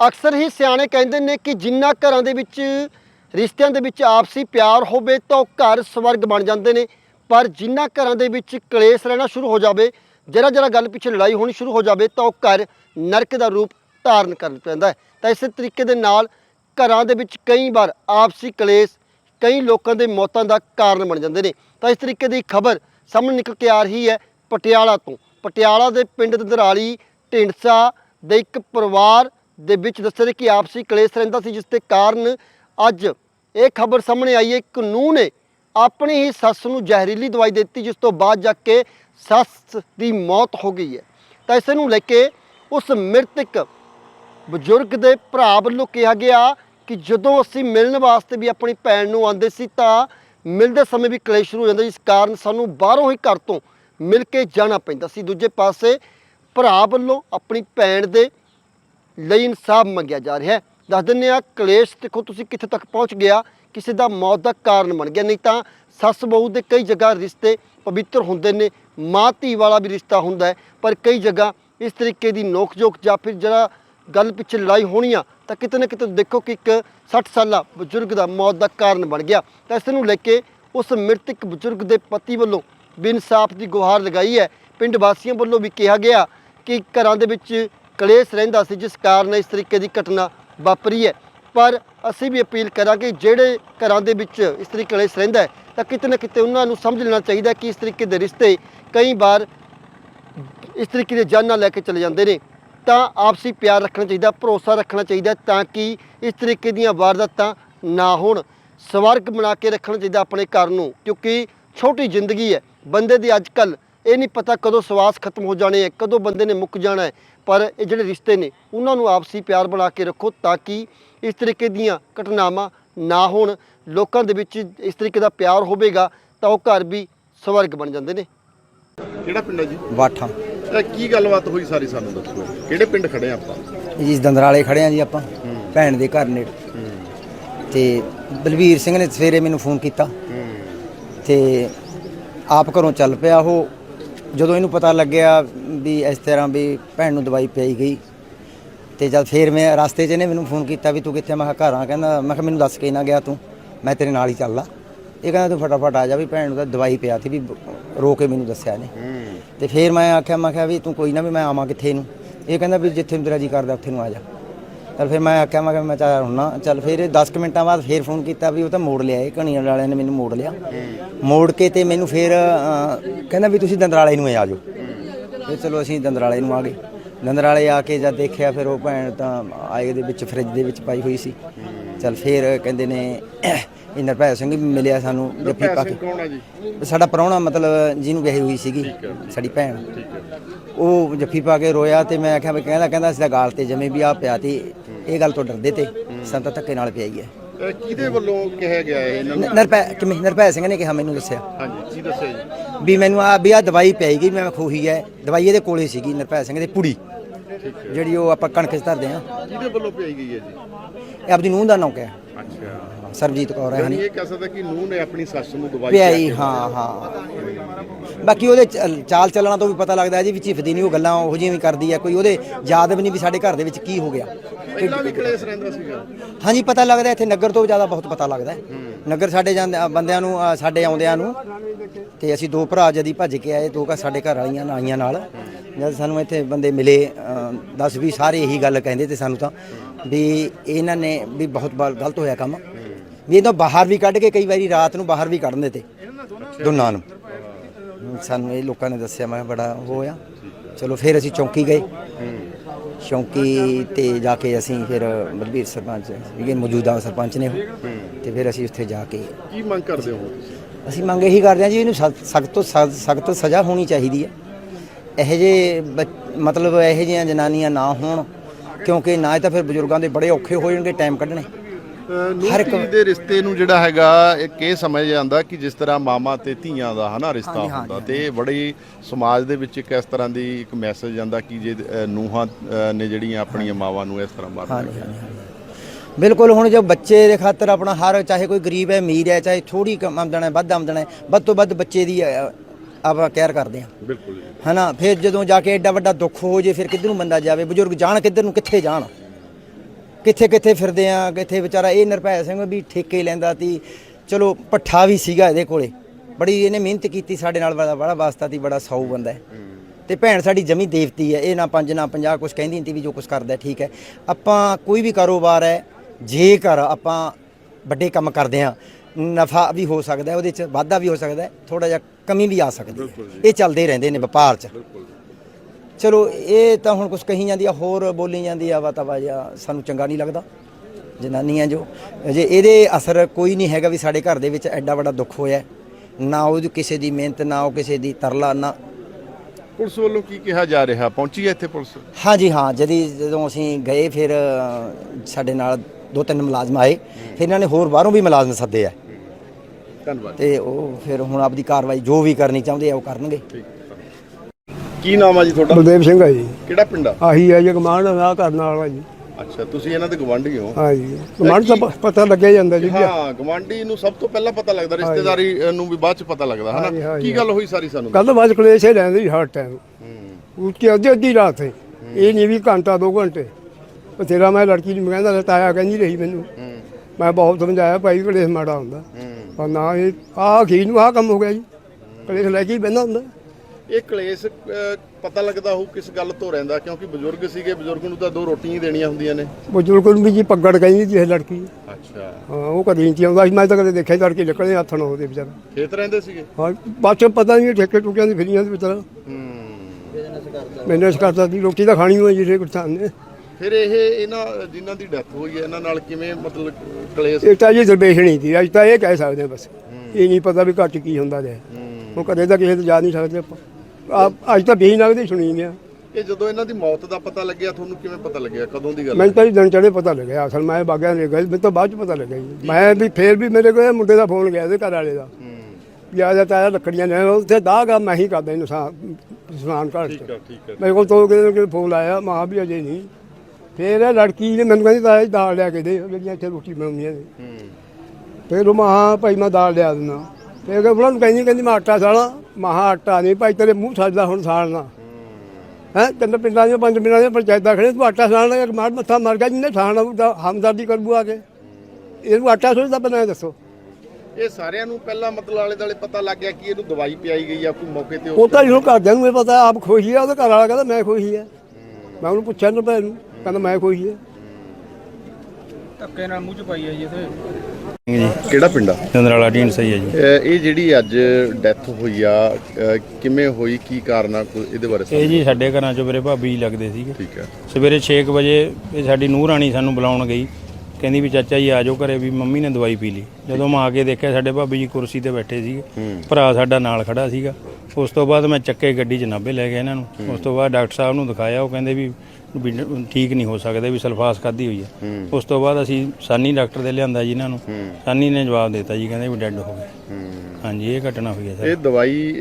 ਅਕਸਰ ਹੀ ਸਿਆਣੇ ਕਹਿੰਦੇ ਨੇ ਕਿ ਜਿੰਨਾ ਘਰਾਂ ਦੇ ਵਿੱਚ, ਰਿਸ਼ਤਿਆਂ ਦੇ ਵਿੱਚ ਆਪਸੀ ਪਿਆਰ ਹੋਵੇ ਤਾਂ ਉਹ ਘਰ ਸਵਰਗ ਬਣ ਜਾਂਦੇ ਨੇ। ਪਰ ਜਿੰਨਾ ਘਰਾਂ ਦੇ ਵਿੱਚ ਕਲੇਸ਼ ਰਹਿਣਾ ਸ਼ੁਰੂ ਹੋ ਜਾਵੇ, ਜਰਾ ਜਰਾ ਗੱਲ ਪਿੱਛੇ ਲੜਾਈ ਹੋਣੀ ਸ਼ੁਰੂ ਹੋ ਜਾਵੇ ਤਾਂ ਉਹ ਘਰ ਨਰਕ ਦਾ ਰੂਪ ਧਾਰਨ ਕਰ ਪੈਂਦਾ ਹੈ। ਤਾਂ ਇਸੇ ਤਰੀਕੇ ਦੇ ਨਾਲ ਘਰਾਂ ਦੇ ਵਿੱਚ ਕਈ ਵਾਰ ਆਪਸੀ ਕਲੇਸ਼, ਕਈ ਲੋਕਾਂ ਦੇ ਮੌਤਾਂ ਦਾ ਕਾਰਨ ਬਣ ਜਾਂਦੇ ਨੇ। ਤਾਂ ਇਸ ਤਰੀਕੇ ਦੀ ਖਬਰ ਸਾਹਮਣੇ ਨਿਕਲ ਕੇ ਆ ਰਹੀ ਹੈ ਪਟਿਆਲਾ ਤੋਂ। ਪਟਿਆਲਾ ਦੇ ਪਿੰਡ ਦਰਾਲੀ ਢਿੰਡਸਾ ਦੇ ਇੱਕ ਪਰਿਵਾਰ ਦੇ ਵਿੱਚ ਦੱਸਿਆ ਕਿ ਆਪਸੀ ਕਲੇਸ਼ ਰਹਿੰਦਾ ਸੀ, ਜਿਸ ਦੇ ਕਾਰਨ ਅੱਜ ਇਹ ਖਬਰ ਸਾਹਮਣੇ ਆਈ ਹੈ। ਕਿ ਨੂੰਹ ਨੇ ਆਪਣੀ ਹੀ ਸੱਸ ਨੂੰ ਜ਼ਹਿਰੀਲੀ ਦਵਾਈ ਦਿੱਤੀ, ਜਿਸ ਤੋਂ ਬਾਅਦ ਜਾ ਕੇ ਸੱਸ ਦੀ ਮੌਤ ਹੋ ਗਈ ਹੈ। ਤਾਂ ਇਸ ਨੂੰ ਲੈ ਕੇ ਉਸ ਮ੍ਰਿਤਕ ਬਜ਼ੁਰਗ ਦੇ ਭਰਾ ਵੱਲੋਂ ਕਿਹਾ ਗਿਆ ਕਿ ਜਦੋਂ ਅਸੀਂ ਮਿਲਣ ਵਾਸਤੇ ਵੀ ਆਪਣੀ ਭੈਣ ਨੂੰ ਆਉਂਦੇ ਸੀ, ਤਾਂ ਮਿਲਦੇ ਸਮੇਂ ਵੀ ਕਲੇਸ਼ ਸ਼ੁਰੂ ਹੋ ਜਾਂਦਾ ਜਿਸ ਕਾਰਨ ਸਾਨੂੰ ਬਾਹਰੋਂ ਹੀ ਘਰ ਤੋਂ ਮਿਲ ਕੇ ਜਾਣਾ ਪੈਂਦਾ ਸੀ। ਦੂਜੇ ਪਾਸੇ ਭਰਾ ਵੱਲੋਂ ਆਪਣੀ ਭੈਣ ਦੇ ਲਈ ਇਨਸਾਫ ਮੰਗਿਆ ਜਾ ਰਿਹਾ ਹੈ। ਦੱਸ ਦਿੰਦੇ ਆ ਕਲੇਸ਼ ਦੇਖੋ ਤੁਸੀਂ ਕਿੱਥੇ ਤੱਕ ਪਹੁੰਚ ਗਿਆ, ਕਿਸੇ ਦਾ ਮੌਤ ਦਾ ਕਾਰਨ ਬਣ ਗਿਆ। ਨਹੀਂ ਤਾਂ ਸੱਸ ਬਹੂ ਦੇ ਕਈ ਜਗ੍ਹਾ ਰਿਸ਼ਤੇ ਪਵਿੱਤਰ ਹੁੰਦੇ ਨੇ, ਮਾਂ ਧੀ ਵਾਲਾ ਵੀ ਰਿਸ਼ਤਾ ਹੁੰਦਾ ਹੈ, ਪਰ ਕਈ ਜਗ੍ਹਾ ਇਸ ਤਰੀਕੇ ਦੀ ਨੋਕ-ਝੋਕ ਜਾਂ ਫਿਰ ਜਿਹੜਾ ਗੱਲ ਪਿੱਛੇ ਲੜਾਈ ਹੋਣੀ ਆ, ਤਾਂ ਕਿਤੇ ਨਾ ਕਿਤੇ ਦੇਖੋ ਕਿ ਇੱਕ 60 ਸਾਲਾ ਬਜ਼ੁਰਗ ਦਾ ਮੌਤ ਦਾ ਕਾਰਨ ਬਣ ਗਿਆ। ਤਾਂ ਇਸ ਨੂੰ ਲੈ ਕੇ ਉਸ ਮ੍ਰਿਤਕ ਬਜ਼ੁਰਗ ਦੇ ਪਤੀ ਵੱਲੋਂ ਬੇਇਨਸਾਫ ਦੀ ਗੁਹਾਰ ਲਗਾਈ ਹੈ। ਪਿੰਡ ਵਾਸੀਆਂ ਵੱਲੋਂ ਵੀ ਕਿਹਾ ਗਿਆ ਕਿ ਘਰਾਂ ਦੇ ਵਿੱਚ ਕਲੇਸ਼ ਰਹਿੰਦਾ ਸੀ ਜਿਸ ਕਾਰਨ ਇਸ ਤਰੀਕੇ ਦੀ ਘਟਨਾ ਵਾਪਰੀ ਹੈ। ਪਰ ਅਸੀਂ ਵੀ ਅਪੀਲ ਕਰਾਂਗੇ ਜਿਹੜੇ ਘਰਾਂ ਦੇ ਵਿੱਚ ਇਸ ਤਰੀਕੇ ਕਲੇਸ਼ ਰਹਿੰਦਾ ਹੈ, ਤਾਂ ਕਿਤੇ ਨਾ ਕਿਤੇ ਉਹਨਾਂ ਨੂੰ ਸਮਝ ਲੈਣਾ ਚਾਹੀਦਾ ਕਿ ਇਸ ਤਰੀਕੇ ਦੇ ਰਿਸ਼ਤੇ ਕਈ ਵਾਰ ਇਸ ਤਰੀਕੇ ਦੇ ਜਾਨਾਂ ਲੈ ਕੇ ਚਲੇ ਜਾਂਦੇ ਨੇ। ਤਾਂ ਆਪਸੀ ਪਿਆਰ ਰੱਖਣਾ ਚਾਹੀਦਾ, ਭਰੋਸਾ ਰੱਖਣਾ ਚਾਹੀਦਾ ਤਾਂ ਕਿ ਇਸ ਤਰੀਕੇ ਦੀਆਂ ਵਾਰਦਾਤਾਂ ਨਾ ਹੋਣ। ਸਵਰਗ ਬਣਾ ਕੇ ਰੱਖਣਾ ਚਾਹੀਦਾ ਆਪਣੇ ਘਰ ਨੂੰ, ਕਿਉਂਕਿ ਛੋਟੀ ਜ਼ਿੰਦਗੀ ਹੈ। ਬੰਦੇ ਦੀ ਅੱਜ ਕੱਲ ਇਹ ਨਹੀਂ ਪਤਾ ਕਦੋਂ ਸਵਾਸ ਖਤਮ ਹੋ ਜਾਣੇ ਹੈ ਕਦੋਂ ਬੰਦੇ ਨੇ ਮੁੱਕ ਜਾਣਾ ਹੈ ਪਰ ਇਹ ਜਿਹੜੇ ਰਿਸ਼ਤੇ ਨੇ ਉਹਨਾਂ ਨੂੰ ਆਪਸੀ ਪਿਆਰ ਬਣਾ ਕੇ ਰੱਖੋ ਤਾਂ ਕਿ ਇਸ ਤਰੀਕੇ ਦੀਆਂ ਘਟਨਾਵਾਂ ਨਾ ਹੋਣ ਲੋਕਾਂ ਦੇ ਵਿੱਚ ਇਸ ਤਰੀਕੇ ਦਾ ਪਿਆਰ ਹੋਵੇਗਾ ਤਾਂ ਉਹ ਘਰ ਵੀ ਸਵਰਗ ਬਣ ਜਾਂਦੇ ਨੇ। ਕਿਹੜਾ ਪਿੰਡ ਹੈ ਜੀ? ਬਾਠਾਂ ਇਹ ਕੀ ਗੱਲਬਾਤ ਹੋਈ ਸਾਰੀ ਸਾਨੂੰ ਦੱਸੋ। ਕਿਹੜੇ ਪਿੰਡ ਖੜੇ ਆਪਾਂ? ਜੀ ਦੰਦਰਾਲੇ ਖੜੇ ਆ ਜੀ ਆਪਾਂ ਭੈਣ ਦੇ ਘਰ ਨੇੜੇ। ਤੇ ਬਲਵੀਰ ਸਿੰਘ ਨੇ ਸਵੇਰੇ ਮੈਨੂੰ ਫੋਨ ਕੀਤਾ। ਤੇ ਆਪ ਘਰੋਂ ਚੱਲ ਪਿਆ ਉਹ ਜਦੋਂ ਇਹਨੂੰ ਪਤਾ ਲੱਗਿਆ ਵੀ ਇਸ ਤਰ੍ਹਾਂ ਵੀ ਭੈਣ ਨੂੰ ਦਵਾਈ ਪਿਆਈ ਗਈ ਤੇ ਜਦ ਫੇਰ ਮੈਂ ਰਸਤੇ 'ਚ ਇਹਨੇ ਮੈਨੂੰ ਫੋਨ ਕੀਤਾ ਵੀ ਤੂੰ ਕਿੱਥੇ? ਮੈਂ ਕਿਹਾ ਘਰ ਆ। ਕਹਿੰਦਾ ਮੈਂ ਕਿਹਾ ਮੈਨੂੰ ਦੱਸ ਕੇ ਨਾ ਗਿਆ ਤੂੰ। ਮੈਂ ਤੇਰੇ ਨਾਲ ਹੀ ਚੱਲਦਾ। ਇਹ ਕਹਿੰਦਾ ਤੂੰ ਫਟਾਫਟ ਆ ਜਾ ਵੀ ਭੈਣ ਨੂੰ ਤਾਂ ਦਵਾਈ ਪਿਆ ਸੀ ਵੀ ਰੋ ਕੇ ਮੈਨੂੰ ਦੱਸਿਆ ਇਹਨੇ। ਤੇ ਫਿਰ ਮੈਂ ਆਖਿਆ ਮੈਂ ਕਿਹਾ ਵੀ ਤੂੰ ਕੋਈ ਨਾ ਵੀ ਮੈਂ ਆਵਾਂ ਕਿੱਥੇ ਨੂੰ ਇਹ ਕਹਿੰਦਾ ਵੀ ਜਿੱਥੇ ਤੇਰਾ ਜੀ ਕਰਦਾ ਉੱਥੇ ਨੂੰ ਆ ਜਾ। ਚੱਲ ਫਿਰ ਮੈਂ ਆਖਿਆ ਮੈਂ ਕਿਹਾ ਮੈਂ ਚਾਹ ਹੁੰਨਾ ਚੱਲ ਫਿਰ ਇਹ 10 ਕੁ ਮਿੰਟਾਂ ਬਾਅਦ ਫਿਰ ਫੋਨ ਕੀਤਾ ਵੀ ਉਹ ਤਾਂ ਮੋੜ ਲਿਆ ਇਹ ਕਣੀਆਂ ਵਾਲਿਆਂ ਨੇ ਮੈਨੂੰ ਮੋੜ ਲਿਆ। ਮੋੜ ਕੇ ਤੇ ਮੈਨੂੰ ਫਿਰ ਕਹਿੰਦਾ ਵੀ ਤੁਸੀਂ ਦੰਦਰਾਲੇ ਨੂੰ ਆ ਜਾਓ। ਫਿਰ ਚਲੋ ਅਸੀਂ ਦੰਦਰਾਲੇ ਨੂੰ ਆ ਗਏ। ਦੰਦਰਾਲੇ ਆ ਕੇ ਜਦ ਦੇਖਿਆ ਫਿਰ ਉਹ ਭੈਣ ਤਾਂ ਆਏ ਦੇ ਵਿੱਚ ਫ੍ਰਿਜ ਦੇ ਵਿੱਚ ਪਾਈ ਹੋਈ ਸੀ। ਚੱਲ ਫਿਰ ਕਹਿੰਦੇ ਨੇ ਇਹ ਨਿਰਭੈ ਸਿੰਘ ਵੀ ਮਿਲਿਆ ਸਾਨੂੰ ਜੱਫੀ ਪਾ ਕੇ। ਸਾਡਾ ਪ੍ਰਾਹੁਣਾ ਮਤਲਬ ਜਿਹਨੂੰ ਵਿਆਹੀ ਹੋਈ ਸੀਗੀ ਸਾਡੀ ਭੈਣ। ਉਹ ਜੱਫੀ ਪਾ ਕੇ ਰੋਇਆ ਤੇ ਮੈਂ ਆਖਿਆ ਵੀ ਕਹਿੰਦਾ ਕਹਿੰਦਾ ਅਸੀਂ ਤਾਂ ਗਾਲ ਤੇ ਜਮੇ ਵੀ ਆ ਪਿਆ ਤੇ ਇਹ ਗੱਲ ਤੋਂ ਡਰਦੇ ਤੇ ਸਾਨੂੰ ਤਾਂ ਧੱਕੇ ਨਾਲ ਪਿਆਈ ਹੈ। ਕਿਹਦੇ ਵੱਲੋਂ ਕਿਹਾ ਗਿਆ ਹੈ ਇਹਨਾਂ ਨੂੰ? ਨ- ਨਿਰਭੈ ਕਿਵੇਂ ਨਿਰਭੈ ਸਿੰਘ ਨੇ ਕਿਹਾ ਮੈਨੂੰ ਦੱਸਿਆ। ਹਾਂਜੀ ਕੀ ਦੱਸਿਆ ਜੀ? ਵੀ ਮੈਨੂੰ ਆ ਵੀ ਆ ਦਵਾਈ ਪਿਆਈ ਗਈ ਮੈਂ ਖੋਹੀ ਹੈ। ਦਵਾਈ ਇਹਦੇ ਕੋਲੇ ਸੀਗੀ ਨਿਰਭੈ ਸਿੰਘ ਦੇ ਪੁੜੀ ਜਿਹੜੀ ਉਹ ਆਪਾਂ ਕਣਕ 'ਚ ਧਰਦੇ ਆ ਕਿਹਦੇ ਵੱਲੋਂ ਪਿਆਈ ਗਈ ਹੈ ਜੀ? ਇਹ ਆਪਦੀ ਨੂੰਹ ਦਾ ਨਾਂ ਕਿਹਾ ਅੱਛਾ। ਸਰਬਜੀਤ ਕੌਰ ਹੈ ਹਨੀ। ਇਹ ਕਹਿ ਸਕਦਾ ਕਿ ਨੂੰਹ ਨੇ ਆਪਣੀ ਸੱਸ ਨੂੰ ਦਵਾਈ ਪਿਆਈ ਹਾਂ। ਹਾਂ ਬਾਕੀ ਉਹਦੇ ਚ- ਚਾਲ ਚੱਲਣਾ ਤੋਂ ਵੀ ਪਤਾ ਲੱਗਦਾ ਜੀ ਵੀ ਝਿਫਦੀ ਨਹੀਂ ਉਹ ਗੱਲਾਂ ਉਹੋ ਜਿਹੀਆਂ ਵੀ ਕਰਦੀ ਆ ਕੋਈ ਉਹਦੇ ਯਾਦ ਵੀ ਨਹੀਂ ਵੀ ਸਾਡੇ ਘਰ ਦੇ ਵਿੱਚ ਕੀ ਹੋ ਗਿਆ। ਪਹਿਲਾਂ ਵੀ ਕਲੇਸ਼ ਰਹਿੰਦਾ ਸੀਗਾ। ਹਾਂਜੀ ਪਤਾ ਲੱਗਦਾ ਇੱਥੇ ਨਗਰ ਤੋਂ ਜ਼ਿਆਦਾ ਬਹੁਤ ਪਤਾ ਲੱਗਦਾ ਹੈ। ਨਗਰ ਸਾਡੇ ਜਾਂਦੇ ਬੰਦਿਆਂ ਨੂੰ ਅ, ਸਾਡੇ ਆਉਂਦਿਆਂ ਨੂੰ ਤੇ ਅਸੀਂ ਦੋ ਭਰਾ ਜਦੀ ਭੱਜ ਕੇ ਆਏ ਦੋ ਘਰ ਸਾਡੇ ਘਰ ਵਾਲੀਆਂ ਨਾਲ ਆਈਆਂ ਨਾਲ। ਜਦ ਸਾਨੂੰ ਇੱਥੇ ਬੰਦੇ ਮਿਲੇ 10 20 ਸਾਰੇ ਇਹੀ ਗੱਲ ਕਹਿੰਦੇ ਤੇ ਸਾਨੂੰ ਤਾਂ ਵੀ ਇਹਨਾਂ ਨੇ ਵੀ ਬਹੁਤ ਬ- ਗਲਤ ਹੋਇਆ ਕੰਮ। ਵੀ ਇਹ ਤਾਂ ਬਾਹਰ ਵੀ ਕੱਢ ਕੇ ਕਈ ਵਾਰੀ ਰਾਤ ਨੂੰ ਬਾਹਰ ਵੀ ਕੱਢ ਦਿੰਦੇ ਤੇ। ਦੋਨਾਂ ਨੂੰ। ਸਾਨੂੰ ਇਹ ਲੋਕਾਂ ਨੇ ਦੱਸਿਆ ਮੈਂ ਬੜਾ ਉਹ ਹੋਇਆ। ਚਲੋ ਫਿਰ ਅਸੀਂ ਚੌਂਕੀ ਗਏ। ਚੌਂਕੀ ਤੇ ਜਾ ਕੇ ਅਸੀਂ ਫਿਰ ਬਲਬੀਰ ਸਰਪੰਚ ਸੀਗੇ ਮੌਜੂਦਾ ਸਰਪੰਚ ਨੇ ਉਹ। ਤੇ ਫਿਰ ਅਸੀਂ ਉੱਥੇ ਜਾ ਕੇ ਕੀ ਮੰਗ ਕਰਦੇ ਹੋ? ਤੁਸੀਂ ਅਸੀਂ ਮੰਗ ਇਹੀ ਕਰਦੇ ਹਾਂ ਜੀ ਇਹਨੂੰ ਸਖਤ ਤੋਂ ਸਖਤ ਸਜ਼ਾ ਹੋਣੀ ਚਾਹੀਦੀ ਹੈ। ਇਹੋ ਜਿਹੇ ਬੱਚ- ਮਤਲਬ ਇਹੋ ਜਿਹੀਆਂ ਜਨਾਨੀਆਂ ਨਾ ਹੋਣ। ਕਿਉਂਕਿ ਨਾ ਤਾਂ ਫਿਰ ਬਜ਼ੁਰਗਾਂ ਦੇ ਬੜੇ ਔਖੇ ਹੋ ਜਾਣਗੇ ਟਾਈਮ ਕੱਢਣੇ। ਹਰ ਇੱਕ- ਦੇ ਰਿਸ਼ਤੇ ਨੂੰ ਜਿਹੜਾ ਹੈਗਾ ਇੱਕ ਇਹ ਸਮਝ ਜਾਂਦਾ ਕਿ ਜਿਸ ਤਰ੍ਹਾਂ ਮਾਮਾ ਤੇ ਧੀਆਂ ਦਾ ਹਨਾ ਰਿਸ਼ਤਾ ਹੁੰਦਾ ਤੇ ਇਹ ਬੜੀ ਸਮਾਜ ਦੇ ਵਿੱਚ ਇੱਕ ਇਸ ਤਰ੍ਹਾਂ ਦੀ ਇੱਕ ਮੈਸੇਜ ਜਾਂਦਾ ਕਿ ਜੇ ਨੂੰਹਾਂ ਨੇ ਜਿਹੜੀਆਂ ਆਪਣੀਆਂ ਮਾਵਾਂ ਨੂੰ ਇਸ ਤਰ੍ਹਾਂ ਹਾਂਜੀ। ਬਿਲਕੁਲ ਹੁਣ ਜੋ ਬੱਚੇ ਦੇ ਖਾਤਰ ਆਪਣਾ ਹਰ ਚਾਹੇ ਕੋਈ ਗਰੀਬ ਹੈ ਅਮੀਰ ਹੈ ਚਾਹੇ ਥੋੜੀ ਆਮਦਨ ਹੈ ਵੱਧ ਆਮਦਨ ਹੈ ਵੱਧ ਤੋਂ ਵੱਧ ਬੱਚੇ ਦੀ ਆਪਾਂ ਕੇਅਰ ਕਰਦੇ ਹਾਂ। ਬਿਲਕੁਲ ਹਨਾ ਫਿਰ ਜਦੋਂ ਜਾ ਕੇ ਐਡਾ ਵੱਡਾ ਦੁੱਖ ਹੋ ਜੇ ਫਿਰ ਕਿੱਧਰ ਨੂੰ ਬੰਦਾ ਜਾਵੇ? ਬਜ਼ੁਰਗ ਜਾਣ ਕਿੱਧਰ ਨੂੰ ਕਿੱਥੇ ਜਾਣ? ਕਿੱਥੇ ਕਿੱਥੇ ਫਿਰਦੇ ਆ ਕਿੱਥੇ ਵਿਚਾਰਾ ਇਹ ਨਿਰਭੈ ਸਿੰਘ ਵੀ ਠੇਕੇ ਲੈਂਦਾ ਤੀ ਚਲੋ ਪੱਠਾ ਵੀ ਸੀਗਾ ਇਹਦੇ ਕੋਲੇ। ਬੜੀ ਇਹਨੇ ਮਿਹਨਤ ਕੀਤੀ ਸਾਡੇ ਨਾਲ ਬੜਾ ਬੜਾ ਵਾਸਤਾ ਤੀ ਬੜਾ ਸਾਊ ਬੰਦਾ ਹੈ। ਤੇ ਭੈਣ ਸਾਡੀ ਜਮੀ ਦੇਵਤੀ ਹੈ। ਇਹ ਨਾ ਪੰਜ ਨਾ 50 ਕੁਝ ਕਹਿੰਦੀ ਨਹੀਂ ਤੀ ਵੀ ਜੋ ਕੁਝ ਕਰਦਾ ਠੀਕ ਹੈ। ਆਪਾਂ ਕੋਈ ਵੀ ਕਾਰੋਬਾਰ ਹੈ ਜੇਕਰ ਆਪਾਂ ਵੱਡੇ ਕੰਮ ਕਰਦੇ ਆ ਨਫਾ ਵੀ ਹੋ ਸਕਦਾ ਹੈ ਉਹਦੇ ਚ ਵਾਧਾ ਵੀ ਹੋ ਸਕਦਾ ਥੋੜਾ ਜਿਹਾ ਕਮੀ ਵੀ ਆ ਸਕਦੀ ਹੈ। ਇਹ ਚੱਲਦੇ ਰਹਿੰਦੇ ਨੇ ਵਪਾਰ ਚ। ਚਲੋ ਇਹ ਤਾਂ ਹੁਣ ਕੁਝ ਕਹੀ ਜਾਂਦੀ ਆ ਹੋਰ ਬੋਲੀ ਜਾਂਦੀ ਆ ਵਾਤਾਵਾ ਜਿਹਾ ਸਾਨੂੰ ਚੰਗਾ ਨਹੀਂ ਲੱਗਦਾ। ਜਨਾਨੀਆਂ ਜੋ ਜੇ ਇਹਦੇ ਅਸਰ ਕੋਈ ਨਹੀਂ ਹੈਗਾ ਵੀ ਸਾਡੇ ਘਰ ਦੇ ਵਿੱਚ ਐਡਾ ਵੱਡਾ ਦੁੱਖ ਹੋਇਆ। ਨਾ ਉਹ ਕਿਸੇ ਦੀ ਮਿਹਨਤ ਨਾ ਉਹ ਕਿਸੇ ਦੀ ਤਰਲਾ ਨਾ ਪੁਲਿਸ ਵੱਲੋਂ ਕੀ ਕਿਹਾ ਜਾ ਰਿਹਾ? ਪਹੁੰਚੀ ਹੈ ਇੱਥੇ ਪੁਲਿਸ? ਹਾਂਜੀ ਹਾਂ ਜਦੀ ਜਦੋਂ ਅਸੀਂ ਗਏ ਫਿਰ ਸਾਡੇ ਨਾਲ ਦੋ ਤਿੰਨ ਮੁਲਾਜ਼ਮ ਆਏ ਫਿਰ ਇਹਨਾਂ ਨੇ ਹੋਰ ਬਾਹਰੋਂ ਵੀ ਮੁਲਾਜ਼ਮ ਸੱਦੇ ਆ। ਧੰਨਵਾਦ। ਤੇ ਉਹ ਫਿਰ ਹੁਣ ਆਪਦੀ ਕਾਰਵਾਈ ਜੋ ਵੀ ਕਰਨੀ ਚਾਹੁੰਦੇ ਆ ਉਹ ਕਰਨਗੇ। ਕੀ ਨਾਮ ਆ ਜੀ ਤੁਹਾਡਾ? ਬਲਦੇਵ ਸਿੰਘ ਆ ਜੀ। ਕਿਹੜਾ ਪਿੰਡ ਆ? ਆਹੀ ਹੈ ਜੀ ਕਮਾਂਡ ਆ ਕਰਨ ਵਾਲਾ ਜੀ। ਅੱਛਾ ਤੁਸੀਂ ਇਹਨਾਂ ਦੇ ਗਵਾਂਢੀ ਹੋ। ਹਾਂ ਜੀ। ਕਮਾਂਡ ਤਾਂ ਪ- ਪਤਾ ਲੱਗਿਆ ਜਾਂਦਾ ਜੀ। ਹਾਂ ਗਵਾਂਢੀ ਨੂੰ ਸਭ ਤੋਂ ਪਹਿਲਾਂ ਪਤਾ ਲੱਗਦਾ ਰਿਸ਼ਤੇਦਾਰੀ ਅ, ਨੂੰ ਵੀ ਬਾਅਦ ਚ ਪਤਾ ਲੱਗਦਾ ਹਾਂਜੀ, ਹਨਾ ਹਾਂਜੀ, ਕੀ ਗੱਲ ਹੋਈ ਸਾਰੀ ਸਾਨੂੰ? ਕੱਲ ਬਾਅਦ ਕਲੇਸ਼ ਹੀ ਲੈਂਦੇ ਜੀ ਹਰ ਟਾਈਮ ਹੂੰ। ਉੱਚੀ ਅੱਧੀ ਅੱਧੀ ਰਾਤ ਹੈ। ਇਹ ਨਹੀਂ ਵੀ ਘੰਟਾ ਦੋ ਘੰਟੇ। ਬਥੇਰਾ ਮੈਂ ਲੜਕੀ ਨੂੰ ਕਹਿੰਦਾ ਲੈ ਤਾਇਆ ਕਹਿੰਦੀ ਰਹੀ ਮੈਨੂੰ। ਹੂੰ। ਮੈਂ ਬਹੁਤ ਸਮਝਾਇਆ ਭਾਈ ਕਲੇਸ਼ ਮਾੜਾ ਹੁੰਦਾ। ਹੂੰ। ਪਰ ਨਾ ਇਹ ਆਹ ਖੀ ਨੂੰ ਆਹ ਕੰਮ ਹੋ ਗਿਆ ਜੀ। ਕਲੇਸ਼ ਲੈ ਕੇ ਹੀ ਬਹਿੰਦਾ ਹੁੰਦਾ। ਇਹ ਕਲੇਸ਼ ਪਤਾ ਲੱਗਦਾ ਹੋ ਕਿਸ ਗੱਲ ਤੋਂ ਰਹਿੰਦਾ ਕਿਉਂਕਿ ਬਜ਼ੁਰਗ ਸੀਗੇ ਬਜ਼ੁਰਗ ਨੂੰ ਤਾਂ ਦੋ ਰੋਟੀਆਂ ਹੀ ਦੇਣੀਆਂ ਹੁੰਦੀਆਂ ਨੇ। ਬਜ਼ੁਰਗ ਨੂੰ ਵੀ ਜੀ ਪੱਗੜ ਕਹਿੰਦੀ ਸੀ ਇਹ ਲੜਕੀ। ਅੱਛਾ। ਹਾਂ ਉਹ ਕਦੀ ਨਹੀਂ ਆਉਂਦਾ ਸੀ। ਮੈਂ ਤਾਂ ਕਦੇ ਦੇਖਿਆ ਤੜਕੇ ਨਿਕਲੇ ਹੱਥ ਨਾਲ ਉਹਦੇ ਵਿਚਾਰਾ। ਖੇਤ ਰਹਿੰਦੇ ਸੀਗੇ? ਹਾਂ ਬਾਅਦ ਚੋਂ ਪਤਾ ਨਹੀਂ ਠੇਕੇ ਟੁਕਿਆਂ ਦੀ ਫਿਰੀਆਂ ਦੇ ਵਿਚਾਰਾ। ਹੂੰ। ਮੈਨੇਜ ਕਰਦਾ? ਸੀ ਰੋਟੀ ਤਾਂ ਖਾਣੀ ਹੋਈ ਜਿਹੜੇ ਕਿਸਾਨ ਨੇ। ਫਿਰ ਇਹ ਇਹਨਾਂ ਜਿਨ੍ਹਾਂ ਦੀ ਡੈਥ ਹੋਈ ਹੈ ਇਹਨਾਂ ਨਾਲ ਕਿਵੇਂ ਮਤਲਬ ਕਲੇਸ਼? ਇਹ ਤਾਂ ਜੀ ਦਰਵੇਸ਼ਣੀ ਸੀ ਅੱਜ ਤਾਂ ਇਹ ਕਹਿ ਸਕਦੇ ਹਾਂ ਬਸ। ਇਹ ਨਹੀਂ ਪਤਾ ਵੀ ਘੱਟ ਕੀ ਹੁੰਦਾ ਰਿਹਾ। ਹੂੰ। ਹੁਣ ਕਦੇ ਤਾਂ ਕਿਸੇ ਤੋਂ ਜਾ ਨਹੀਂ ਸਕਦੇ ਆਪਾਂ। ਅੱਜ ਤਾਂ ਬੇਹੀ ਲੱਗਦੀ ਸੁਣੀ ਗਿਆ ਇਹ ਜਦੋਂ ਇਹਨਾਂ ਦੀ ਮੌਤ ਦਾ ਪਤਾ ਲੱਗਿਆ ਤੁਹਾਨੂੰ ਕਿਵੇਂ ਪਤਾ ਲੱਗਿਆ? ਕਦੋਂ ਦੀ ਗੱਲ ਮੈਨੂੰ ਤਾਂ ਜੀ ਦਿਨ ਚੜੇ ਪਤਾ ਲੱਗਿਆ। ਅਸਲ ਮੈਂ ਬਾਗਿਆ ਨੇ ਗਏ ਮੈਨੂੰ ਤਾਂ ਬਾਅਦ ਚ ਪਤਾ ਲੱਗਿਆ ਜੀ। ਮੈਂ ਵੀ ਫੇਰ ਵੀ ਮੇਰੇ ਕੋਲ ਮੁੰਡੇ ਦਾ ਫੋਨ ਗਿਆ ਇਹਦੇ ਘਰ ਵਾਲੇ ਦਾ। ਹੂੰ। ਵੀ ਆ ਜਾ ਤਾਇਆ ਲੱਕੜੀਆਂ ਨੇ ਉੱਥੇ ਦਾਗਾ ਮੈਂ ਹੀ ਕਰਦਾ ਇਹਨੂੰ ਸਾ ਸਮਾਨ ਘਰ ਠੀਕ ਹੈ ਠੀਕ ਹੈ ਮੇਰੇ ਕੋਲ ਤੋਂ ਕਿਤੇ ਫੋਨ ਆਇਆ ਮਾਂ ਵੀ ਅਜੇ ਨਹੀਂ। ਫੇਰ ਇਹ ਲੜਕੀ ਨੇ ਮੈਨੂੰ ਕਹਿੰਦੀ ਤਾਇਆ ਜੀ ਦਾਲ ਲਿਆ ਕੇ ਦੇ ਮੇਰੀਆਂ ਇੱਥੇ ਰੋਟੀ ਬਣਾਉਂਦੀਆਂ ਨੇ। ਹੂੰ ਫਿਰ ਉਹ ਮਹਾ ਭਾਈ ਮੈਂ ਦਾਲ ਲਿਆ ਦਿੰਦਾ। ਫਿਰ ਕਿ ਉਹਨਾਂ ਨੂੰ ਕਹਿੰਦੀ ਕਹਿੰਦੀ ਮੈਂ ਆਟਾ ਸਾਲਾਂ। ਮਹਾ ਆਟਾ ਨਹੀਂ ਭਾਈ ਤੇਰੇ ਮੂੰਹ ਸੱਜਦਾ ਹੁਣ ਸਾਲਣਾ ਹੈ ਤਿੰਨ ਪਿੰਡਾਂ ਦੇ ਪੰਜ ਪਿੰਡਾਂ ਦੇ ਪੰਚਾਇਤਾਂ ਖੜੇ ਤੂੰ ਆਟਾ ਸਾਲਣਾ ਇੱਕ ਮਾਰ ਮੱਥਾ ਮਰ ਗਿਆ ਸਾਲਣਾ ਉਹਦਾ ਹਮਦਰਦੀ ਕਰਬੂ ਆ ਕੇ। ਇਹਨੂੰ ਆਟਾ ਸੋਚਦਾ ਬਣਾ ਦੱਸੋ। ਇਹ ਸਾਰਿਆਂ ਨੂੰ ਪਹਿਲਾਂ ਮਤਲਬ ਆਲੇ ਦਾਲੇ ਪਤਾ ਲੱਗ ਗਿਆ ਕਿ ਇਹਨੂੰ ਦਵਾਈ ਪਿਆਈ ਗਈ ਆ ਕੋਈ ਮੌਕੇ ਤੇ ਉਹ ਤਾਂ ਇਹਨੂੰ ਘਰਦਿਆਂ ਨੂੰ ਇਹ ਪਤਾ ਆਪ ਖੁਸ਼ੀ ਆ ਉਹਦੇ ਘਰ ਵਾਲਾ ਕਹਿੰਦਾ ਮੈਂ ਖੁਸ਼ੀ ਆ। ਮੈਂ ਉਹਨੂੰ ਪੁੱਛਿਆ ਨਾ ਭੈਣ ਨੂੰ ਕਹਿੰਦਾ ਮੈਂ ਖੁਸ਼ੀ ਆ ਧੱਕੇ ਨਾਲ ਮੂੰਹ ਚ ਪਾਈ ਹੈ ਜੀ ਇਥੇ। ਜੀ। ਕਿਹੜਾ ਪਿੰਡ ਆ? ਚੰਦਰਾਲਾ ਢੀਂਡ ਸਹੀ ਹੈ ਜੀ। ਇਹ ਜਿਹੜੀ ਅੱਜ ਡੈਥ ਹੋਈ ਆ ਕਿਵੇਂ ਹੋਈ ਕੀ ਕਾਰਨ ਆ ਕੋਈ ਇਹਦੇ ਬਾਰੇ ਇਹ ਜੀ ਸਾਡੇ ਘਰਾਂ ਚੋਂ ਮੇਰੇ ਭਾਬੀ ਜੀ ਲੱਗਦੇ ਸੀਗੇ। ਠੀਕ ਹੈ ਸਵੇਰੇ 6 ਵਜੇ ਇਹ ਸਾਡੀ ਨੂੰਹ ਰਾਣੀ ਸਾਨੂੰ ਬੁਲਾਉਣ ਗਈ। ਕਹਿੰਦੀ ਵੀ ਚਾਚਾ ਜੀ ਆ ਜਾਓ ਘਰੇ ਵੀ ਮੰਮੀ ਨੇ ਦਵਾਈ ਪੀ ਲਈ। ਜਦੋਂ ਮੈਂ ਆ ਕੇ ਦੇਖਿਆ ਸਾਡੇ ਭਾਬੀ ਜੀ ਕੁਰਸੀ ਤੇ ਬੈਠੇ ਸੀਗੇ। ਭਰਾ ਸਾਡਾ ਨਾਲ ਖੜਾ ਸੀਗਾ। ਉਸ ਤੋਂ ਬਾਅਦ ਮੈਂ ਚੱਕੇ ਗੱਡੀ 'ਚ ਨਾਭੇ ਲੈ ਗਿਆ ਇਹਨਾਂ ਨੂੰ। ਉਸ ਤੋਂ ਬਾਅਦ ਡਾਕਟਰ ਸਾਹਿਬ ਨੂੰ ਦਿਖਾਇਆ ਉਹ ਕਹਿੰਦੇ ਵੀ ਠੀਕ ਨਹੀਂ ਹੋ ਸਕਦੇ ਵੀ ਸਲਫਾਸ ਖਾਦੀ ਹੋਈ ਹੈ। ਉਸ ਤੋਂ ਬਾਅਦ ਅਸੀਂ ਸਾਨੀ ਡਾਕਟਰ ਦੇ ਲਿਆਂਦਾ ਜੀ ਇਹਨਾਂ ਨੂੰ। ਸਾਨੀ ਨੇ ਜਵਾਬ ਦਿੱਤਾ ਜੀ ਕਹਿੰਦੇ ਵੀ ਡੈੱਡ ਹੋ ਗਏ। ਹਾਂਜੀ ਇਹ ਘਟਨਾ ਹੋਈ ਹੈ ਸਰ। ਇਹ ਦਵਾਈ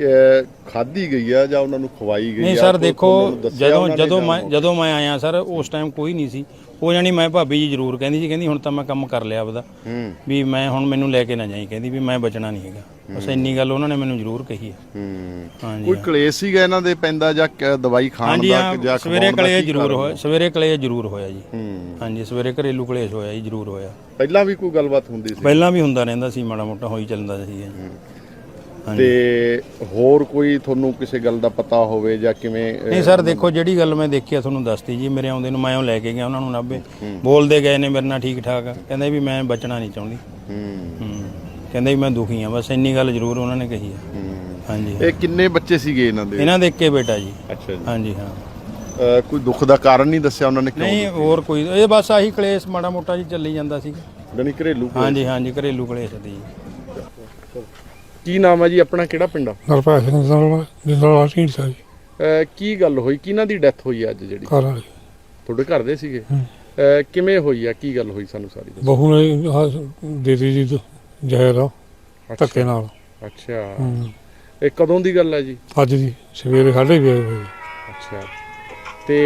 ਖਾਦੀ ਗਈ ਆ ਜਾਂ ਉਹਨਾਂ ਨੂੰ ਖਵਾਈ ਗਈ ਨਹੀਂ ਆ? ਸਰ ਕੋਈ ਦੇਖੋ ਜਦੋਂ ਜਦੋਂ ਮੈਂ ਜਦੋਂ ਮੈਂ ਆਇਆ ਸਰ ਉਸ ਟਾਈਮ ਕੋਈ ਨਹੀਂ ਸੀ। ਉਹ ਜਾਨੀ ਮੈਂ ਭਾਬੀ ਜੀ ਜ਼ਰੂਰ ਕਹਿੰਦੀ ਸੀ ਕਹਿੰਦੀ ਹੁਣ ਤਾਂ ਮੈਂ ਕੰਮ ਕਰ ਲਿਆ ਆਪਦਾ। ਹੂੰ। ਵੀ ਮੈਂ ਹੁਣ ਮੈਨੂੰ ਲੈ ਕੇ ਨਾ ਜਾਈ ਕਹਿੰਦੀ ਵੀ ਮੈਂ ਬਚਣਾ ਨਹੀਂ ਹੈਗਾ। ਬਸ ਇੰਨੀ ਗੱਲ ਉਹਨਾਂ ਨੇ ਮੈਨੂੰ ਜ਼ਰੂਰ ਕਹੀ ਹੈ ਹੂੰ। ਹਾਂਜੀ ਕੋਈ ਕਲੇਸ਼ ਸੀਗਾ ਇਹਨਾਂ ਦੇ ਪੈਂਦਾ ਜਾਂ ਕ- ਦਵਾਈ ਖਾਣ ਹਾਂਜੀ ਦਾ ਹਾਂ ਜਾਂ ਸਵੇਰੇ ਖਵਾਉਣ ਦਾ ਕਲੇਸ਼ ਕੀ ਜ਼ਰੂਰ ਕਾਰਨ? ਹੋਇਆ ਸਵੇਰੇ ਕਲੇਸ਼ ਜ਼ਰੂਰ ਹੋਇਆ ਜੀ। ਹੂੰ। ਹਾਂਜੀ ਸਵੇਰੇ ਘਰੇਲੂ ਕਲੇਸ਼ ਹੋਇਆ ਜੀ ਜ਼ਰੂਰ ਹੋਇਆ। ਪਹਿਲਾਂ ਵੀ ਕੋਈ ਗੱਲਬਾਤ ਹੁੰਦੀ ਸੀ? ਪਹਿਲਾਂ ਵੀ ਹੁੰਦਾ ਰਹਿੰਦਾ ਸੀ ਮਾੜਾ ਮੋਟਾ ਹੋਈ ਚੱਲਦਾ ਸੀ। ਜੀ ਤੇ ਹੋਰ ਕੋਈ ਤੁਹਾਨੂੰ ਕਿਸੇ ਗੱਲ ਦਾ ਪਤਾ ਹੋਵੇ ਜਾਂ ਕਿਵੇਂ ਨਹੀਂ ਸਰ ਦੇਖੋ ਜਿਹੜੀ ਗੱਲ ਮੈਂ ਦੇਖੀ ਆ ਤੁਹਾਨੂੰ ਦੱਸਤੀ ਜੀ ਮੇਰੇ ਆਉਂਦੇ ਨੂੰ ਮੈਂ ਉਹ ਲੈ ਕੇ ਗਿਆ ਉਹਨਾਂ ਨੂੰ ਨਾਭੇ। ਬੋਲਦੇ ਗਏ ਨੇ ਮੇਰੇ ਨਾਲ ਠੀਕ ਠਾਕ ਕਹਿੰਦੇ ਵੀ ਮੈਂ ਬਚਣਾ ਨਹੀਂ ਚਾਹੁੰਦੀ। ਹੂੰ। ਕਹਿੰਦੇ ਵੀ ਮੈਂ ਦੁਖੀ ਆ ਬਸ ਇੰਨੀ ਗੱਲ ਜ਼ਰੂਰ ਉਹਨਾਂ ਨੇ ਕਹੀ ਆ। ਹਾਂਜੀ ਇਹ ਕਿੰਨੇ ਬੱਚੇ ਸੀਗੇ ਇਹਨਾਂ ਦੇ? ਇਹਨਾਂ ਦੇ ਇੱਕੇ ਬੇਟਾ ਜੀ। ਅੱਛਾ ਜੀ। ਹਾਂਜੀ ਹਾਂ। ਕੋਈ ਦੁੱਖ ਦਾ ਕਾਰਨ ਨਹੀਂ ਦੱਸਿਆ ਉਹਨਾਂ ਨੇ ਕਿਉਂ ਨਹੀਂ ਹੋਰ ਕੋਈ ਇਹ ਬਸ ਆਹੀ ਕਲੇਸ਼ ਮਾੜਾ ਮੋਟਾ ਜੀ ਚੱਲੀ ਜਾਂਦਾ ਸੀ ਜਾਨੀ ਘਰੇਲੂ ਹਾਂਜੀ ਹਾਂਜੀ ਘਰੇਲੂ ਕਲੇਸ਼ ਦੀ ਜੀ। ਕੀ ਨਾਮ ਹੈ ਜੀ? ਆਪਣਾ ਕਿਹੜਾ ਪਿੰਡ ਆ? ਨਰਪਾ ਸਿੰਘ ਦਾ ਜਿੰਦਰਾ ਢੀਂਡ ਸਾਜੀ ਅ, ਕੀ ਗੱਲ ਹੋਈ? ਕਿਹਨਾਂ ਦੀ ਡੈਥ ਹੋਈ ਆ ਅੱਜ ਜਿਹੜੀ? ਘਰ ਵਾਲੀ। ਤੁਹਾਡੇ ਘਰ ਦੇ ਸੀਗੇ? ਕਿਵੇਂ ਹੋਈ ਆ? ਕੀ ਗੱਲ ਹੋਈ ਸਾਨੂੰ ਸਾਰੀ ਦੱਸੋ। ਬਹੂ ਨੇ ਆਹ ਦੇ ਦਿੱਤੀ ਜੀ ਜ਼ਹਿਰ ਧੱਕੇ ਨਾਲ। ਅੱਛਾ। ਹੂੰ। ਇਹ ਕਦੋਂ ਦੀ ਗੱਲ ਹੈ ਜੀ? ਅੱਜ ਦੀ ਸਵੇਰੇ ਸਾਢੇ ਵੀ ਹੋਏ। ਅੱਛਾ। ਤੇ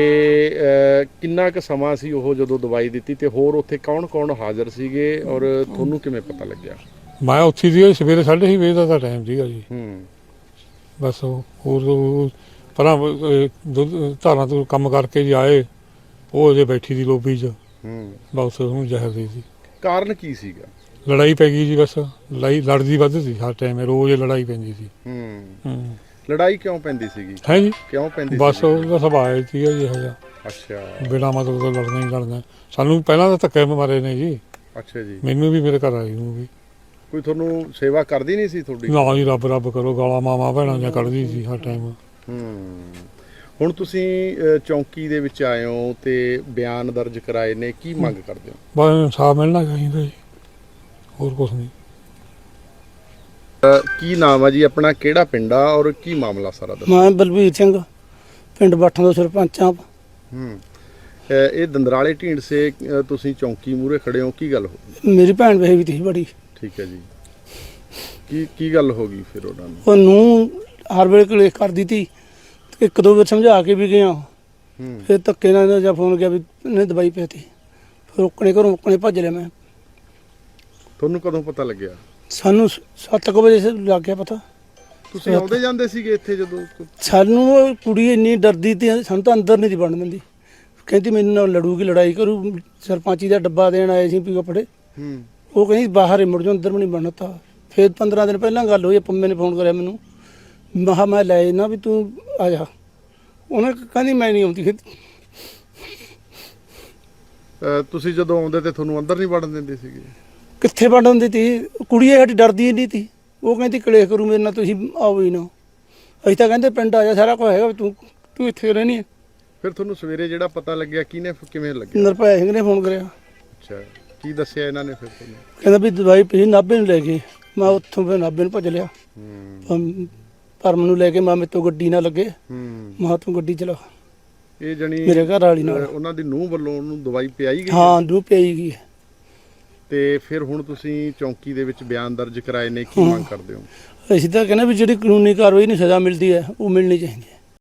ਕਿੰਨਾ ਕੁ ਸਮਾਂ ਸੀ ਉਹ ਜਦੋਂ ਦਵਾਈ ਦਿੱਤੀ? ਤੇ ਹੋਰ ਉੱਥੇ ਕੌਣ-ਕੌਣ ਹਾਜ਼ਰ ਸੀਗੇ? ਔਰ ਤੁਹਾਨੂੰ ਕਿਵੇਂ ਪਤਾ ਲੱਗਿਆ? ਮੈਂ ਉੱਥੇ ਦੀ ਸਵੇਰੇ ਸਾਢੇ ਛੇ ਵਜੇ ਦਾ ਤਾਂ ਟਾਈਮ ਸੀਗਾ ਜੀ। ਹੂੰ। ਬਸ ਉਹ ਹੋਰ ਉਹ ਪਰਾਂ ਅਹ, ਦੁੱਧ ਧਾਰਾਂ ਤੋਂ ਕੰਮ ਕਰਕੇ ਜੀ ਆਏ ਉਹ ਅਜੇ ਬੈਠੀ ਦੀ ਲੋਬੀ 'ਚ। ਹੂੰ। ਬਸ ਉਹਨੂੰ ਜ਼ਹਿਰ ਦੇ ਸੀ ਕਾਰਨ ਕੀ ਸੀਗਾ? ਲੜਾਈ ਪੈ ਗਈ ਜੀ ਬਸ। ਲੜਾਈ ਲੜਦੀ ਵੱਧ ਸੀ ਹਰ ਟਾਈਮ ਰੋਜ਼ ਲੜਾਈ ਪੈਂਦੀ ਸੀ। ਹੂੰ। ਹੂੰ। ਲੜਾਈ ਕਿਉਂ ਪੈਂਦੀ ਸੀਗੀ? ਹੈ ਜੀ। ਕਿਉਂ ਪੈਂਦੀ ਬਸ ਸੀਗੀ? ਉਹਦਾ ਸੁਭਾਅ ਹੀ ਸੀਗਾ ਜੀ ਇਹੋ ਜਿਹਾ। ਅੱਛਾ। ਬਿਨਾਂ ਮਤਲਬ ਤੋਂ ਲੜਨਾ ਹੀ ਲੜਨਾ। ਸਾਨੂੰ ਪਹਿਲਾਂ ਤਾਂ ਧੱਕੇ ਮਾਰੇ ਨੇ ਜੀ। ਅੱਛਾ ਜੀ। ਮੈਨੂੰ ਵੀ ਮੇਰੇ ਘਰ ਆਈ ਨੂੰ ਵੀ। ਕੋਈ ਤੁਹਾਨੂੰ ਸੇਵਾ ਕਰਦੀ ਨਹੀਂ ਸੀ ਤੁਹਾਡੀ? ਨਾ ਜੀ ਰੱਬ ਰੱਬ ਕਰੋ ਗਾਲਾਂ ਮਾਮਾ ਭੈਣਾਂ ਜਾਂ ਕੱਢਦੀ ਸੀ ਹਰ ਟਾਈਮ ਹੂੰ। ਹੁਣ ਤੁਸੀਂ ਅ, ਚੌਂਕੀ ਦੇ ਵਿੱਚ ਆਏ ਹੋ ਤੇ ਬਿਆਨ ਦਰਜ ਕਰਾਏ ਨੇ ਕੀ ਮੰਗ ਕਰਦੇ ਹੋ? ਬਸ ਇਨਸਾਫ ਮਿਲਣਾ ਚਾਹੀਦਾ ਜੀ। ਹੋਰ ਕੁਝ ਨਹੀਂ। ਅ, ਕੀ ਨਾਮ ਆ ਜੀ ਆਪਣਾ ਕਿਹੜਾ ਪਿੰਡ ਆ ਔਰ ਕੀ ਮਾਮਲਾ ਸਾਰਾ ਦੱਸੋ? ਮੈਂ ਬਲਬੀਰ ਸਿੰਘ ਪਿੰਡ ਬੱਠਾਂ ਤੋਂ ਸਰਪੰਚ ਆ ਹੂੰ। ਅ, ਇਹ ਦੰਦਰਾਲੇ ਢੀਂਡਸੇ ਅ, ਤੁਸੀਂ ਚੌਂਕੀ ਮੂਰੇ ਖੜੇ ਹੋ ਕੀ ਗੱਲ ਹੋ ਗਈ? ਮੇਰੀ ਭੈਣ ਵੇਹੀ ਵੀ ਸੀ ਬੜੀ। ਠੀਕ ਹੈ ਜੀ। ਕੀ ਕੀ ਗੱਲ ਹੋ ਗਈ ਫਿਰ ਉਹਨਾਂ ਨੂੰ? ਉਹ ਨੂੰ ਹਰ ਵੇਲੇ ਕਲੇਸ਼ ਕਰਦੀ ਤੀ। ਇੱਕ ਦੋ ਵਾਰ ਸਮਝਾ ਕੇ ਵੀ ਗਿਆ ਹੂੰ। ਫਿਰ ਧੱਕੇ ਨਾਲ ਜਾਂ ਫੋਨ ਗਿਆ ਵੀ ਇਹਨੇ ਦਵਾਈ ਪੀਤੀ। ਫਿਰ ਉਕਣੇ ਘਰੋਂ ਉਕਣੇ ਭੱਜ ਲਿਆ ਮੈਂ। ਤੁਹਾਨੂੰ ਕਦੋਂ ਪਤਾ ਲੱਗਿਆ? ਸਾਨੂੰ 7 ਵਜੇ ਸੇ ਲੱਗ ਗਿਆ ਪਤਾ। ਤੁਸੀਂ ਆਉਂਦੇ ਜਾਂਦੇ ਸੀਗੇ ਇੱਥੇ ਜਦੋਂ? ਸਾਨੂੰ ਉਹ ਕੁੜੀ ਇੰਨੀ ਡਰਦੀ ਤੀ ਸਾਨੂੰ ਤਾਂ ਅੰਦਰ ਨਹੀਂ ਦੀ ਬਣ ਦਿੰਦੀ। ਕਹਿੰਦੀ ਮੈਨੂੰ ਨਾਲ ਲੜੂਗੀ ਲੜਾਈ ਕਰੂ। ਸਰਪੰਚੀ ਦਾ ਡੱਬਾ ਦੇਣ ਆਏ ਸੀ ਵੀ ਕੱਪੜੇ। ਹੂੰ। ਉਹ ਕਹਿੰਦੀ ਬਾਹਰ ਹੀ ਮੁੜ ਜਾ ਅੰਦਰ ਵੀ ਨਹੀਂ ਬਣਤਾ। ਫਿਰ 15 ਦਿਨ ਪਹਿਲਾਂ ਗੱਲ ਹੋਈ ਪੰਮੇ ਨੇ ਫੋਨ ਕਰਿਆ ਮੈਨੂੰ। ਮਹਾ ਮੈਂ ਲੈ ਨਾ ਵੀ ਤੂੰ ਆ ਜਾ। ਉਹਨੇ ਕਹਿੰਦੀ ਮੈਂ ਨਹੀਂ ਆਉਂਦੀ ਫਿਰ ਅ, ਤੁਸੀਂ ਜਦੋਂ ਆਉਂਦੇ ਤੇ ਤੁਹਾਨੂੰ ਅੰਦਰ ਨਹੀਂ ਵੜਨ ਦਿੰਦੇ ਸੀਗੇ? ਕਿੱਥੇ ਵੰਡ ਹੁੰਦੀ ਤੀ ਕੁੜੀ ਇਹ ਸਾਡੀ ਡਰਦੀ ਨਹੀਂ ਤੀ ਉਹ ਕਹਿੰਦੀ ਕਲੇਸ਼ ਕਰੂ ਮੇਰੇ ਨਾਲ ਤੁਸੀਂ ਆਓ ਹੀ ਨਾ। ਅਸੀਂ ਤਾਂ ਕਹਿੰਦੇ ਪਿੰਡ ਆ ਜਾ ਸਾਰਾ ਕੁਝ ਹੈਗਾ ਵੀ ਤੂੰ ਤੂੰ ਇੱਥੇ ਰਹਿਣੀ ਹੈ ਫਿਰ ਤੁਹਾਨੂੰ ਸਵੇਰੇ ਜਿਹੜਾ ਪਤਾ ਲੱਗਿਆ ਕਿਹਨੇ ਕਿਵੇਂ ਲੱਗਿਆ? ਨਿਰਭੈ ਸਿੰਘ ਨੇ ਫੋਨ ਕਰਿਆ। ਅੱਛਾ। ਕੀ ਦੱਸਿਆ ਇਹਨਾਂ ਨੇ ਫਿਰ ਤੁਹਾਨੂੰ? ਕਹਿੰਦਾ ਵੀ ਦਵਾਈ ਪੀ ਨਾਭੇ ਨੂੰ ਲੈ ਗਏ ਮੈਂ ਉੱਥੋਂ ਫਿਰ ਨਾਭੇ ਨੂੰ ਭੱਜ ਲਿਆ। ਹੂੰ। ਪਰਮ- ਪਰਮ ਨੂੰ ਲੈ ਕੇ ਮੈਂ ਮੇਰੇ ਤੋਂ ਗੱਡੀ ਨਾ ਲੱਗੇ। ਹੂੰ। ਮੈਂ ਤੂੰ ਗੱਡੀ ਚਲਾ। ਇਹ ਜਣੀ ਮੇਰੇ ਘਰ ਵਾਲੀ ਨਾਲ। ਉਹਨਾਂ ਦੀ ਨੂੰਹ ਵੱਲੋਂ ਉਹਨੂੰ ਦਵਾਈ ਪਿਆਈ ਗਈ? ਹੈ? ਦੂ ਪਈ ਗਈ। ਤੇ ਫਿਰ ਹੁਣ ਤੁਸੀਂ ਚੌਂਕੀ ਦੇ ਵਿੱਚ ਬਿਆਨ ਦਰਜ ਕਰਾਏ ਨੇ ਕੀ ਮੰਗ ਕਰਦੇ ਹੋ? ਅਸੀਂ ਤਾਂ ਕਹਿੰਦੇ ਵੀ ਜਿਹੜੀ ਕਾਨੂੰਨੀ ਕਾਰਵਾਈ ਨੂੰ ਸਜ਼ਾ ਮਿਲਦੀ ਹੈ ਉਹ ਮਿਲਣੀ ਚਾਹੀਦੀ ਹੈ।